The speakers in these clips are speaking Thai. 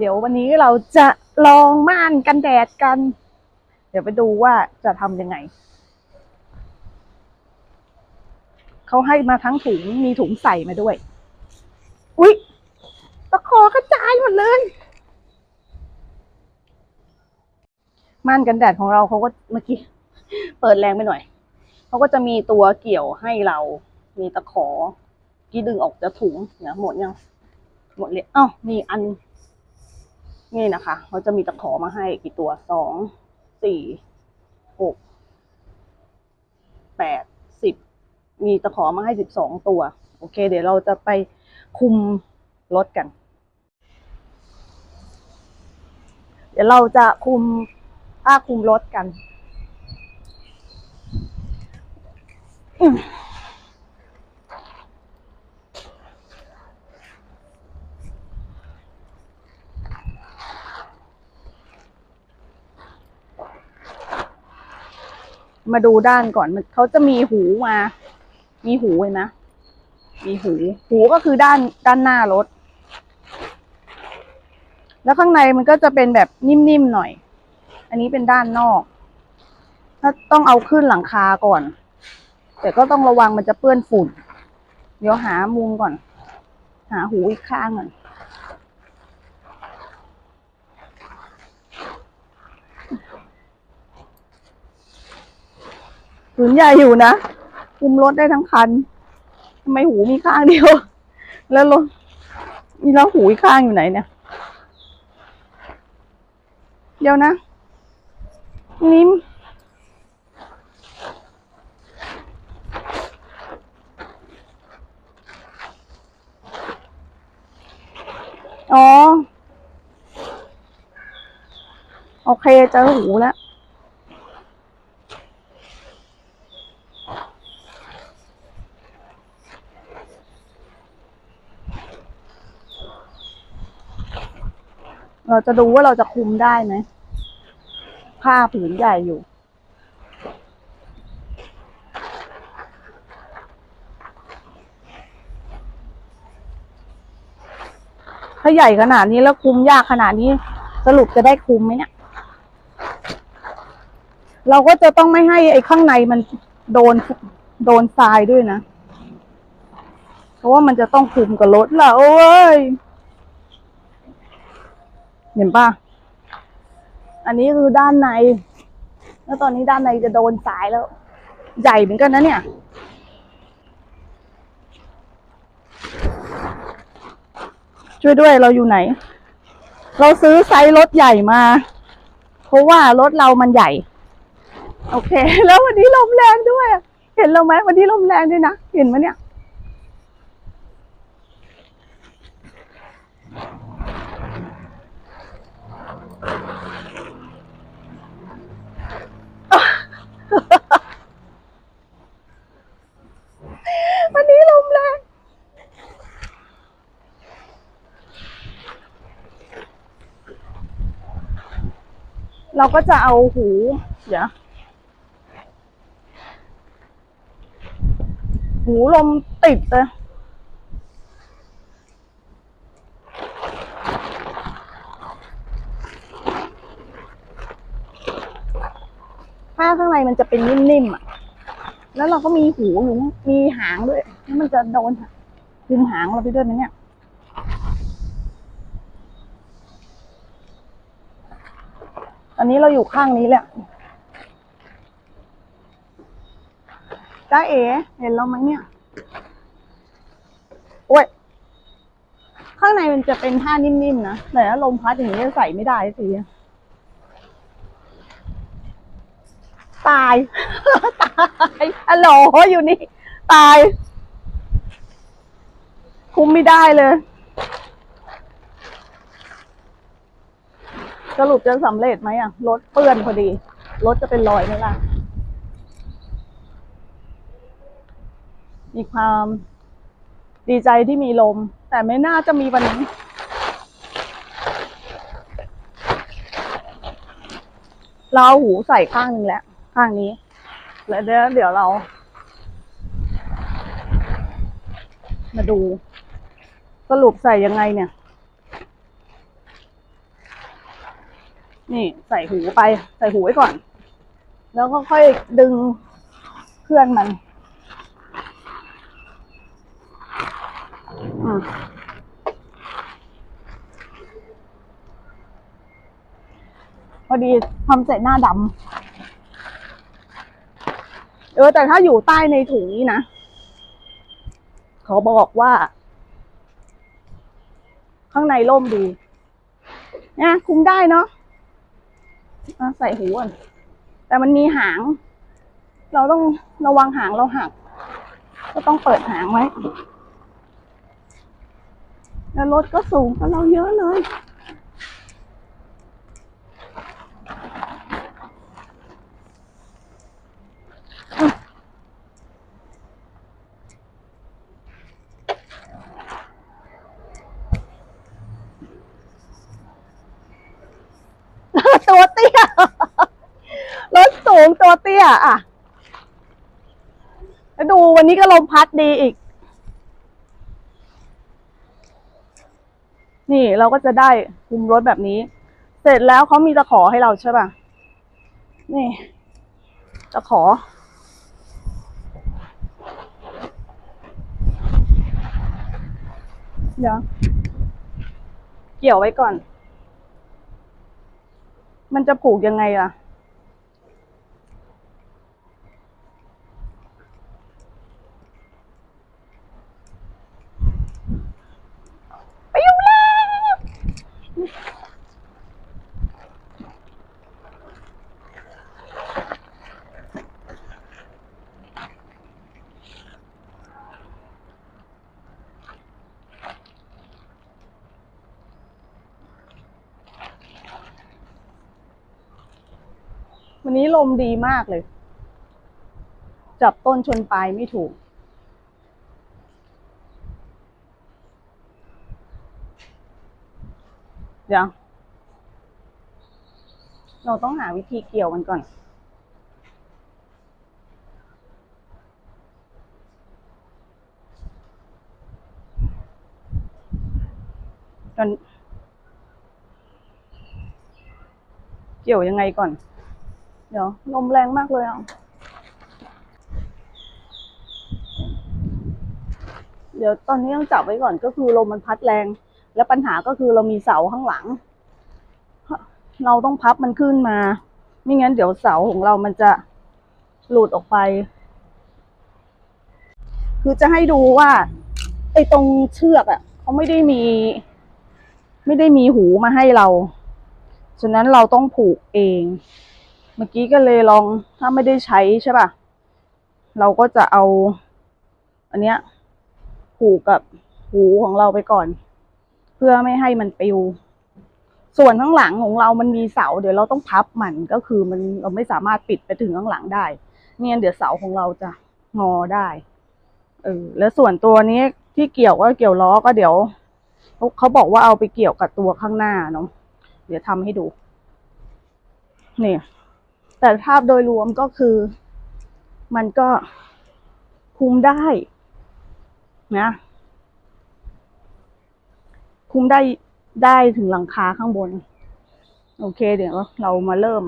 เดี๋ยววันนี้เราจะลองม่านกันแดดกัน เดี๋ยวไปดูว่าจะทำยังไง เขาให้มาทั้งถุงมีถุงใส่มาด้วย อุ๊ย ตะขอกระจายหมดเลยม่านกันแดดของเราเขาก็เมื่อกี้ เปิดแรงไปหน่อยเขาก็จะมีตัวเกี่ยวให้เรา มีตะขอกี่ดึงออกจากถุงนะหมดยัง หมดเลยอ้าวมีอัน นี่นะคะเขาจะมีตะขอมาให้กี่ตัวสองสี่หกแปดสิบมีตะขอมาให้สิบสองตัว โอเค เดี๋ยวเราจะไปคุมรถกัน เดี๋ยวเราจะคุมผ้าคุมรถกัน อืม มาดูด้านก่อนมันเขาจะมีหูมา มีหูเห็นไหมมีหู หูก็คือด้านด้านหน้ารถ แล้วข้างในมันก็จะเป็นแบบนิ่มๆหน่อย อันนี้เป็นด้านนอก ถ้าต้องเอาขึ้นหลังคาก่อน แต่ก็ต้องระวังมันจะเปื้อนฝุ่น เดี๋ยวหามุมก่อน หาหูอีกข้างก่อน ผืนใหญ่อยู่นะคุมรถได้ทั้งคันทำไมหูมีข้างเดียว แล้วรถมีแล้วหูอีกข้างอยู่ไหนเนี่ย เดี๋ยวนะนิ่มอ๋อ โอเคเจอหูแล้ว เราจะดูว่าเราจะคุมได้ไหมผ้าผืนใหญ่อยู่ ถ้าใหญ่ขนาดนี้แล้วคุมยากขนาดนี้ สรุปจะได้คุมไหมเนี่ย เราก็จะต้องไม่ให้ไอ้ข้างในมันโดนโดนทรายด้วยนะ เพราะว่ามันจะต้องคุมกับรถล่ะ โอ้ย เห็นปะอันนี้คือด้านใน แล้วตอนนี้ด้านในจะโดนสายแล้ว ใหญ่เหมือนกันนะเนี่ย ช่วยด้วยเราอยู่ไหน เราซื้อไซส์รถใหญ่มา เพราะว่ารถเรามันใหญ่ โอเค แล้ววันนี้ลมแรงด้วย เห็นเราไหมวันนี้ลมแรงด้วยนะ เห็นไหมเนี่ย วันนี้ลมแรงเราก็จะเอาหู เดี๋ยว หูลมติดเลย ผ้าข้างในมันจะเป็นนิ่มๆอะ แล้วเราก็มีหูอยู่มีหางด้วยแล้วมันจะโดนคุมหางเราไปด้วยไหมเนี่ยอันนี้เราอยู่ข้างนี้แหละจ้าเอ๋เห็นเราไหมเนี่ย โอ้ย ข้างในมันจะเป็นผ้านิ่มๆนะ แต่ถ้าลมพัดอย่างนี้ใส่ไม่ได้สิ ตาย ตายฮัลโหลอยู่นี่ ตาย คุมไม่ได้เลย สรุปจะสำเร็จไหมอะ รถเปื้อนพอดี รถจะเป็นรอยไหมล่ะ มีความดีใจที่มีลม แต่ไม่น่าจะมีวันนี้เราเอาหูใส่ข้างหนึ่งแล้ว ข้างนี้ แล้วเดี๋ยวเดี๋ยวเรา มาดูสรุปใส่ยังไงเนี่ย นี่ใส่หูไป ใส่หูไว้ก่อน แล้วก็ค่อยดึงเพื่อนมันอืมพอดีทำเสร็จหน้าดำ ออแต่ถ้าอยู่ใต้ในถุงนี้นะเขาบอกว่า ข้างในร่มดีเนี่ยคุมได้เนาะะใส่หูก่อนแต่มันมีหาง เราต้องระวังหางเราหัก ก็ต้องเปิดหางไว้ แล้วรถก็สูงกว่าเราเยอะเลย ตัวเตี้ย รถสูงตัวเตี้ย อะแล้วดูวันนี้ก็ลมพัดดีอีก นี่เราก็จะได้คุมรถแบบนี้ เสร็จแล้วเขามีตะขอให้เราใช่ป่ะ นี่ ตะขอ เดี๋ยว เกี่ยวไว้ก่อน มันจะผูกยังไงล่ะ ไปยุ่งแล้ว วันนี้ลมดีมากเลย จับต้นชนปลายไม่ถูก เดี๋ยว เราต้องหาวิธีเกี่ยวมันก่อนกันเกี่ยวยังไงก่อน เดี๋ยวลมแรงมากเลยอะเดี๋ยวตอนนี้ต้องจับไว้ก่อนก็คือลมมันพัดแรง แล้วปัญหาก็คือเรามีเสาข้างหลัง เราต้องพับมันขึ้นมา ไม่งั้นเดี๋ยวเสาของเรามันจะหลุดออกไป คือจะให้ดูว่า ไอ้ตรงเชือกอะ่ะเขาไม่ได้มี ไม่ได้มีหูมาให้เรา ฉะนั้นเราต้องผูกเอง มื่อกี้ก็เลยลองถ้าไม่ได้ใช้ใช่ป่ะ เราก็จะเอา อันเนี้ยผูกกับหูของเราไปก่อน เพื่อไม่ให้มันปิว ส่วนข้างหลังของเรามันมีเสา เดี๋ยวเราต้องพับมันก็คือมันเราไม่สามารถปิดไปถึงข้างหลังได้ไม่งั้นเดี๋ยวเสาของเราจะงอได้เออแล้วส่วนตัวนี้ที่เกี่ยวก็เกี่ยวล้อก็เดี๋ยวเขาเขาบอกว่าเอาไปเกี่ยวกับตัวข้างหน้าเนาะเดี๋ยวทำให้ดู นี่ แต่ภาพโดยรวมก็คือ มันก็คุมได้นะคุมได้ได้ถึงหลังคาข้างบน โอเค เดี๋ยวเรามาเริ่ม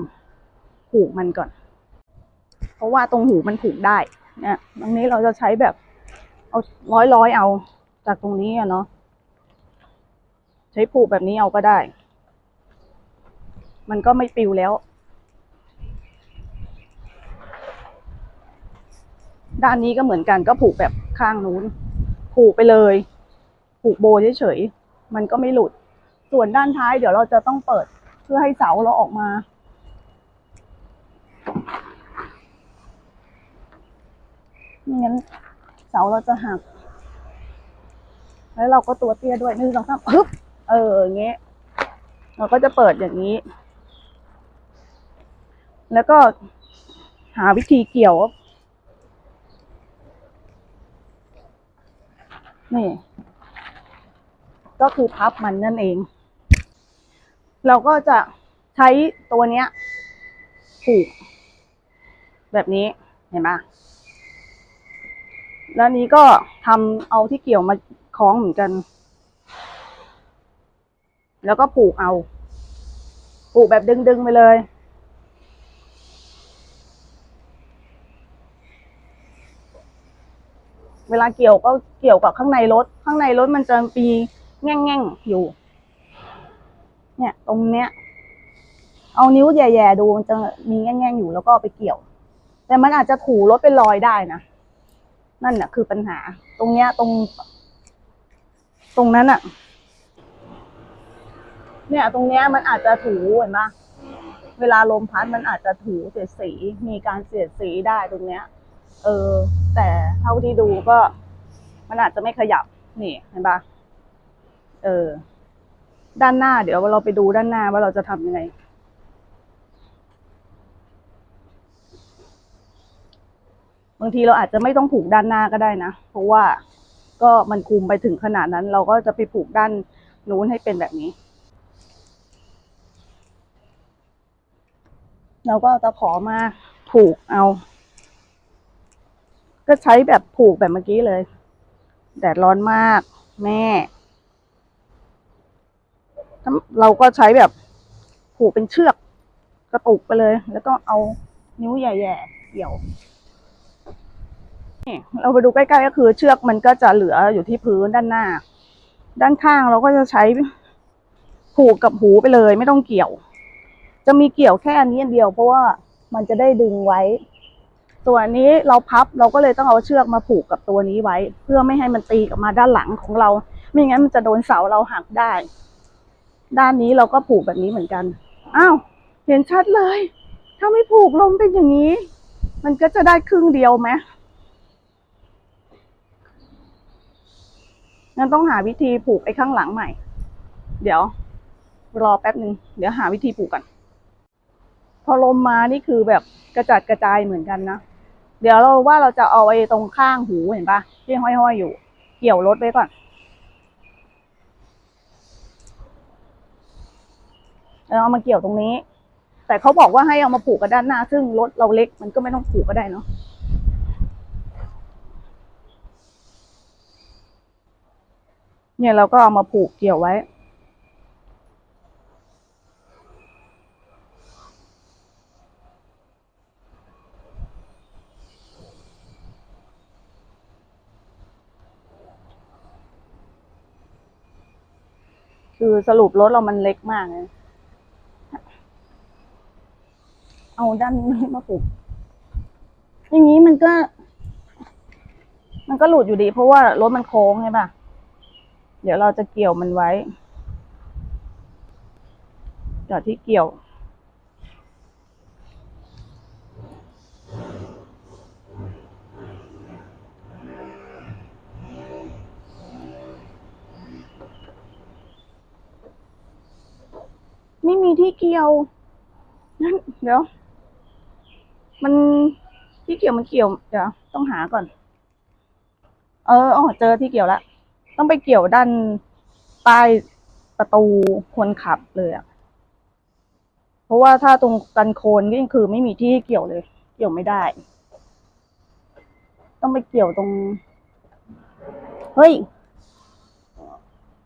ผูกมันก่อน เพราะว่าตรงหูมันผูกได้เนี่ยตรงนี้เราจะใช้แบบเอาร้อยร้อยเอาจากตรงนี้อะเนาะใช้ผูกแบบนี้เอาก็ได้ มันก็ไม่ปิวแล้ว ด้านนี้ก็เหมือนกันก็ผูกแบบข้างนู้น ผูกไปเลย ผูกโบเฉยๆ มันก็ไม่หลุด ส่วนด้านท้ายเดี๋ยวเราจะต้องเปิดเพื่อให้เสาเราออกมา ไม่งั้นเสาเราจะหัก แล้วเราก็ตัวเตี้ยด้วยหนึ่งสองสามฮึบ เอออย่างเงี้ย เราก็จะเปิดอย่างนี้ แล้วก็หาวิธีเกี่ยว นี่ ก็คือพับมันนั่นเอง เราก็จะใช้ตัวเนี้ยผูก แบบนี้เห็นไหมแล้วนี้ก็ทำเอาที่เกี่ยวมาคล้องเหมือนกัน แล้วก็ผูกเอา ผูกแบบดึงๆไปเลย เวลาเกี่ยวก็เกี่ยวกับข้างในรถ ข้างในรถมันจะมีแง่งๆอยู่ เนี่ยตรงเนี้ย เอานิ้วแย่ๆดูมันจะมีแง่งๆอยู่แล้วก็ไปเกี่ยว แต่มันอาจจะถูรถเป็นรอยได้นะนั่นน่ะคือปัญหา ตรงเนี้ยตรง ตรงนั้นอะเนี่ยตรงเนี้ยมันอาจจะถูเห็นปะเวลาลมพัดมันอาจจะถูเสียดสี มีการเสียดสีได้ตรงเนี้ย เออ แต่ เท่าที่ดูก็ มันอาจจะไม่ขยับ นี่เห็นปะเออ ด้านหน้า เดี๋ยวเราไปดูด้านหน้าว่าเราจะทำยังไง บางทีเราอาจจะไม่ต้องผูกด้านหน้าก็ได้นะ เพราะว่าก็มันคุมไปถึงขนาดนั้น เราก็จะไปผูกด้านนู้นให้เป็นแบบนี้ เราก็เอาตะขอมาผูกเอา ก็ใช้แบบผูกแบบเมื่อกี้เลย แดดร้อนมาก แม่เราก็ใช้แบบผูกเป็นเชือกกระตุกไปเลย แล้วก็เอานิ้วแย่ๆเกี่ยวนี่เราไปดูใกล้ๆก็คือเชือกมันก็จะเหลืออยู่ที่พื้นด้านหน้า ด้านข้างเราก็จะใช้ผูกกับหูไปเลย ไม่ต้องเกี่ยว จะมีเกี่ยวแค่อันนี้อันเดียวเพราะว่ามันจะได้ดึงไว้ ส่วนี้เราพับเราก็เลยต้องเอาเชือกมาผูกกับตัวนี้ไว้ เพื่อไม่ให้มันตีกลับมาด้านหลังของเรา ไม่งั้นมันจะโดนเสาเราหักได้ ด้านนี้เราก็ผูกแบบนี้เหมือนกันอ้าวเห็นชัดเลย ถ้าไม่ผูกลมเป็นอย่างนี้ มันก็จะได้ครึ่งเดียวไหมงั้นต้องหาวิธีผูกไอ้ข้างหลังใหม่ เดี๋ยว รอแป๊บหนึ่งเดี๋ยวหาวิธีผูกกัน พอลมมานี่คือแบบกระจัดกระจายเหมือนกันนะ เดี๋ยวเราว่าเราจะเอาไอ้ตรงข้างหูเห็นปะที่ห้อยๆอยู่ เกี่ยวรถไว้ก่อน แล้วเอามาเกี่ยวตรงนี้ แต่เขาบอกว่าให้เอามาผูกกับด้านหน้า ซึ่งรถเราเล็กมันก็ไม่ต้องผูกก็ได้เนาะเนี่ยเราก็เอามาผูกเกี่ยวไว้ คือสรุปรถเรามันเล็กมากเลยเอาด้านนี้มาผูกอย่างนี้มันก็ มันก็หลุดอยู่ดี เพราะว่ารถมันโค้งใช่ปะเดี๋ยวเราจะเกี่ยวมันไว้จอดที่เกี่ยว ที่เกี่ยวนั่นเดี๋ยว มันที่เกี่ยวมันเกี่ยว เดี๋ยว ต้องหาก่อน เอออ๋อเจอที่เกี่ยวแล้วต้องไปเกี่ยวด้านใต้ประตูคนขับเลยอะเพราะว่าถ้าตรงกันโคนก็คือไม่มีที่ให้เกี่ยวเลย เกี่ยวไม่ได้ ต้องไปเกี่ยวตรง เฮ้ย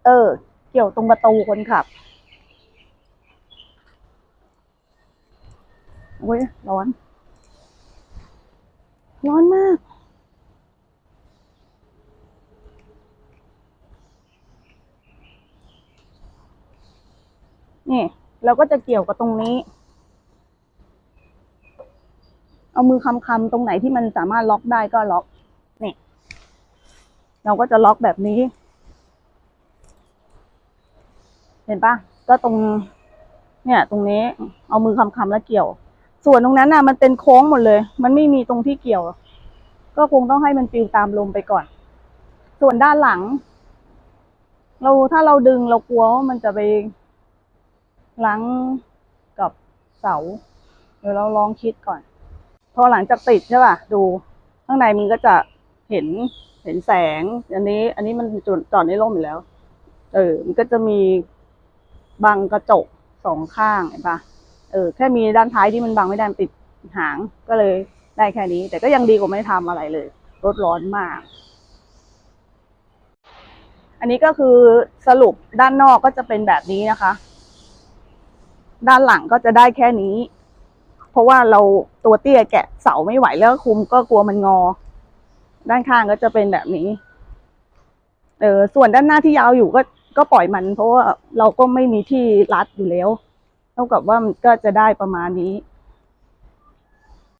เออ เกี่ยวตรงประตูคนขับ โอ้ยร้อน ร้อนมาก นี่ เราก็จะเกี่ยวกับตรงนี้ เอามือคำคำตรงไหนที่มันสามารถล็อกได้ก็ล็อก นี่ เราก็จะล็อกแบบนี้ เห็นปะก็ตรง เนี่ย ตรงนี้ เอามือคำคำแล้วเกี่ยว ส่วนตรงนั้นน่ะ มันเป็นโค้งหมดเลย มันไม่มีตรงที่เกี่ยว ก็คงต้องให้มันฟิวตามลมไปก่อน ส่วนด้านหลัง เราถ้าเราดึงเรากลัวว่ามันจะไปล้างกับเสา เดี๋ยวเราลองคิดก่อน พอหลังจากติดใช่ป่ะ ดูข้างในมันก็จะเห็นเห็นแสง อันนี้ อันนี้มันจอดจอดในร่มอยู่แล้ว เออ มันก็จะมีบังกระจกสองข้างเห็นปะ เออแค่มีด้านท้ายที่มันบังไม่ได้ติดหางก็เลยได้แค่นี้ แต่ก็ยังดีกว่าไม่ทำอะไรเลย รถร้อนมาก อันนี้ก็คือสรุปด้านนอกก็จะเป็นแบบนี้นะคะ ด้านหลังก็จะได้แค่นี้ เพราะว่าเราตัวเตี้ยแกะเสาไม่ไหวแล้วคุมก็กลัวมันงอ ด้านข้างก็จะเป็นแบบนี้ เออส่วนด้านหน้าที่ยาวอยู่ก็ก็ปล่อยมัน เพราะว่าเราก็ไม่มีที่รัดอยู่แล้ว เท่ากับว่ามันก็จะได้ประมาณนี้